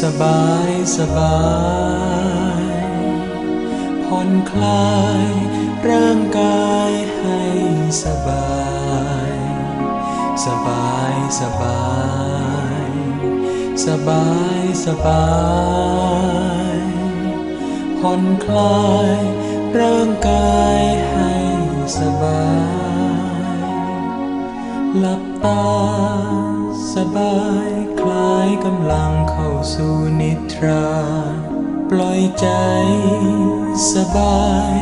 สบายสบายผ่อนคลายร่างกายให้สบาย สบายสบาย สบายสบายผ่อนคลายร่างกายให้สบาย หลับตาสบาย กำลังเข้าสู่นิทรา ปล่อยใจสบาย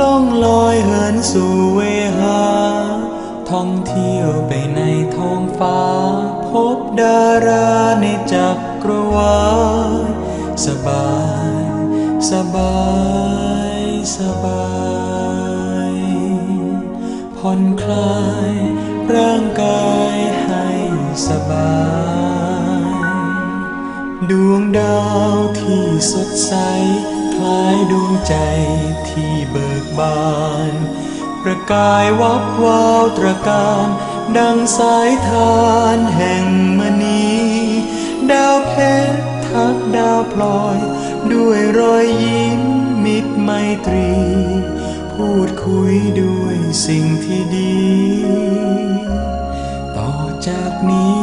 ล่องลอยเหินสู่เวหา ท่องเที่ยวไปในท้องฟ้า พบดาราในจักรวาลสบาย สบาย สบายผ่อนคลายร่างกายให้สบาย ดวงดาวที่สดใส คล้ายดวงใจที่เบิกบาน ประกายวับวาวตระการ ดังสายทานแห่งมณีดาวเพชรทักดาวพลอย ด้วยรอยยิ้มมิตรไมตรี พูดคุยด้วยสิ่งที่ดี ต่อจากนี้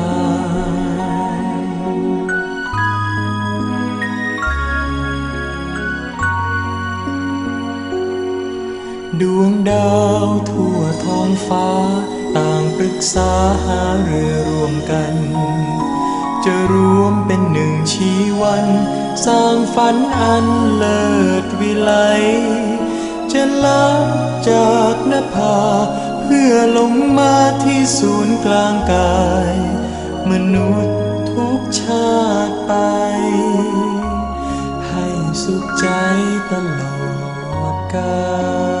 ดวงดาวทั่วท้องฟ้า ต่างปรึกษาหาเรือรวมกัน จะรวมเป็นหนึ่งชีวัน สร้างฝันอันเลิศวิไล จะลับจากนภา เพื่อลงมาที่ศูนย์กลางกาย มนุษย์ทุกชาติไป ให้สุขใจตลอดกาล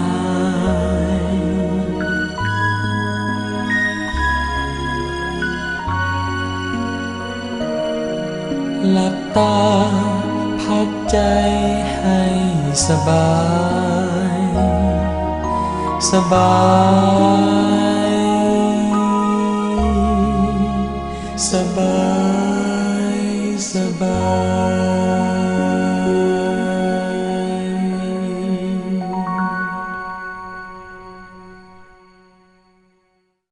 หลับตา พักใจให้สบาย สบาย สบาย